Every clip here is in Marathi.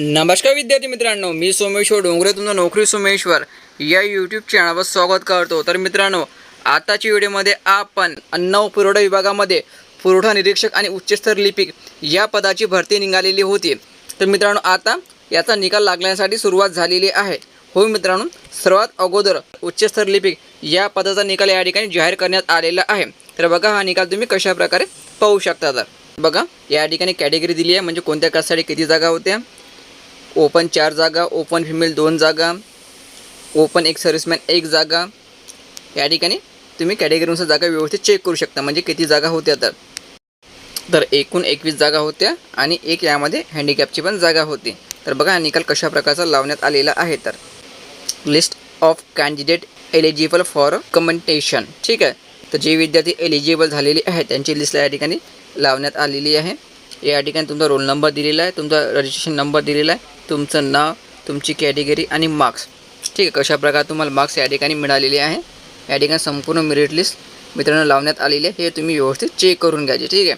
नमस्कार विद्यार्थी मित्रांनो मी सोमेश्वर डोंगरे तुमचं नोकरी सोमेश्वर या यूट्यूब चॅनलवर स्वागत करतो. तर मित्रांनो आताच्या व्हिडिओमध्ये आपण अन्न व पुरवठा विभागामध्ये पुरवठा निरीक्षक आणि उच्चस्तर लिपिक या पदाची भरती निघालेली होती. तर मित्रांनो आता याचा निकाल लागण्यासाठी सुरुवात झालेली आहे. हो मित्रांनो सर्वात अगोदर उच्चस्तर लिपिक या पदाचा निकाल या ठिकाणी जाहीर करण्यात आलेला आहे. तर बघा हा निकाल तुम्ही कशा प्रकारे पाहू शकता. तर बघा या ठिकाणी कॅटेगरी दिली आहे म्हणजे कोणत्या कास्टसाठी किती जागा होत्या? ओपन चार जागा ओपन फिमेल दोन जागा ओपन एक सर्व्हिसमॅन एक जागा. या ठिकाणी तुम्ही कॅटेगरीनुसार जागा व्यवस्थित चेक करू शकता. म्हणजे किती जागा होत्या तर. तर एकूण एकवीस जागा होत्या आणि एक यामध्ये हँडिकॅपची पण जागा होती. तर बघा हा निकाल कशा प्रकारचा लावण्यात आलेला आहे तर. List of candidate eligible for commendation ठीक आहे. तर जे विद्यार्थी एलिजिबल झालेले आहेत त्यांची लिस्ट या ठिकाणी लावण्यात आलेली आहे. या ठिकाणी तुमचा रोल नंबर दिलेला आहे तुमचा रजिस्ट्रेशन नंबर दिलेला आहे तुमचं नाव तुमची कॅटेगरी आणि मार्क्स ठीक आहे कशा प्रकारे तुम्हाला मार्क्स या ठिकाणी मिळालेले आहे या ठिकाणी संपूर्ण मेरिट लिस्ट मित्रांनो लावण्यात आलेली आहे हे तुम्ही व्यवस्थित चेक करून घ्यायचे ठीक आहे.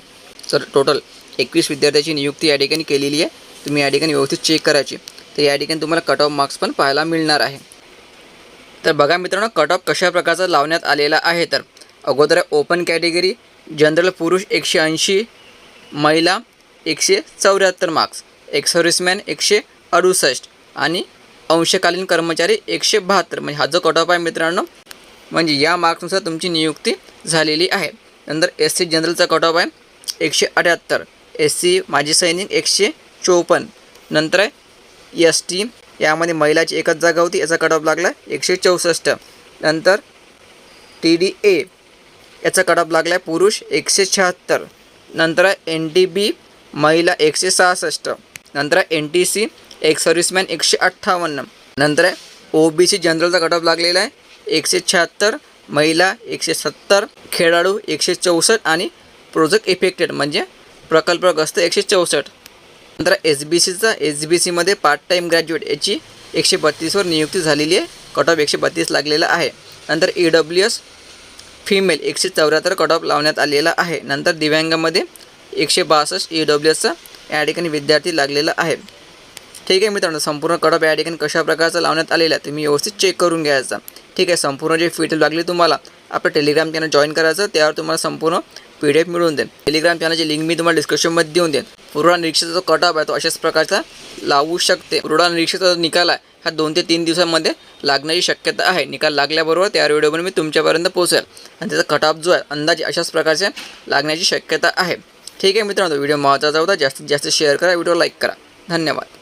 सर टोटल एकवीस विद्यार्थ्याची नियुक्ती या ठिकाणी केलेली आहे तुम्ही या ठिकाणी व्यवस्थित चेक करायची तर या ठिकाणी तुम्हाला कट ऑफ मार्क्स पण पाहायला मिळणार आहे. तर बघा मित्रांनो कट ऑफ कशा प्रकारचा लावण्यात आलेला आहे तर अगोदर ओपन कॅटेगरी जनरल पुरुष एकशे ऐंशी महिला एकशे चौऱ्याहत्तर मार्क्स एक सर्व्हिसमॅन एकशे अडुसष्ट आणि अंशकालीन कर्मचारी एकशे बहात्तर. म्हणजे हा जो कट ऑफ आहे मित्रांनो म्हणजे या मार्क्सनुसार तुमची नियुक्ती झालेली आहे. नंतर एस सी जनरलचा कट ऑफ आहे एकशे अठ्याहत्तर एस सी माजी सैनिक एकशे चोपन्न. नंतर आहे एस टी यामध्ये महिलाची एकच जागा होती याचा कट ऑफ लागला एकशे चौसष्ट. नंतर टी डी ए याचा कट ऑफ लागला आहे पुरुष एकशे शहात्तर. नंतर आहे एन डी बी महिला एकशे सहासष्ट नंतर आहे एन टी सी एक सर्व्हिसमॅन एकशे अठ्ठावन्न नंतर आहे ओ बी सी जनरलचा कटऑफ लागलेला आहे एकशे शहात्तर महिला एकशे सत्तर खेळाडू एकशे चौसष्ट आणि प्रोजेक्ट इफेक्टेड म्हणजे प्रकल्पग्रस्त एकशे चौसष्ट. नंतर एस बी सीचा एस बी सीमध्ये पार्ट टाईम ग्रॅज्युएट याची एकशे बत्तीसवर नियुक्ती झालेली आहे कट ऑफ एकशे बत्तीस लागलेला आहे. नंतर ई डब्ल्यू एस फिमेल एकशे चौऱ्याहत्तर कट ऑफ लावण्यात आलेला आहे. नंतर दिव्यांगामध्ये एकशे बासष्ट ई डब्ल्यू एसचा या ठिकाणी विद्यार्थी लागलेला आहे. ठीक आहे मित्रांनो संपूर्ण कडप या ठिकाणी कशा प्रकारचा लावण्यात आलेला आहे तुम्ही व्यवस्थित चेक करून घ्यायचा. ठीक आहे संपूर्ण जे फीट लागली तुम्हाला आपलं टेलिग्राम चॅनल जॉईन करायचं त्यावर तुम्हाला संपूर्ण पी डी एफ मिळून देईल टेलिग्राम चॅनलची लिंक मी तुम्हाला डिस्क्रिप्शनमध्ये देऊन देईन. पुरवठा निरीक्षेचा जो कटअप आहे तो अशाच प्रकारचा लावू शकते. पुरवठा निरीक्षेचा जो निकाल आहे हा दोन ते तीन दिवसांमध्ये लागण्याची शक्यता आहे. निकाल लागल्याबरोबर त्या व्हिडिओमध्ये मी तुमच्यापर्यंत पोहोचेल. आणि त्याचा कटअप जो आहे अंदाजे अशाच प्रकारचे लागण्याची शक्यता आहे. ठीक आहे मित्रांनो व्हिडिओ महत्त्वाचा होता. जास्तीत जास्त शेअर करा व्हिडिओ लाईक करा. धन्यवाद.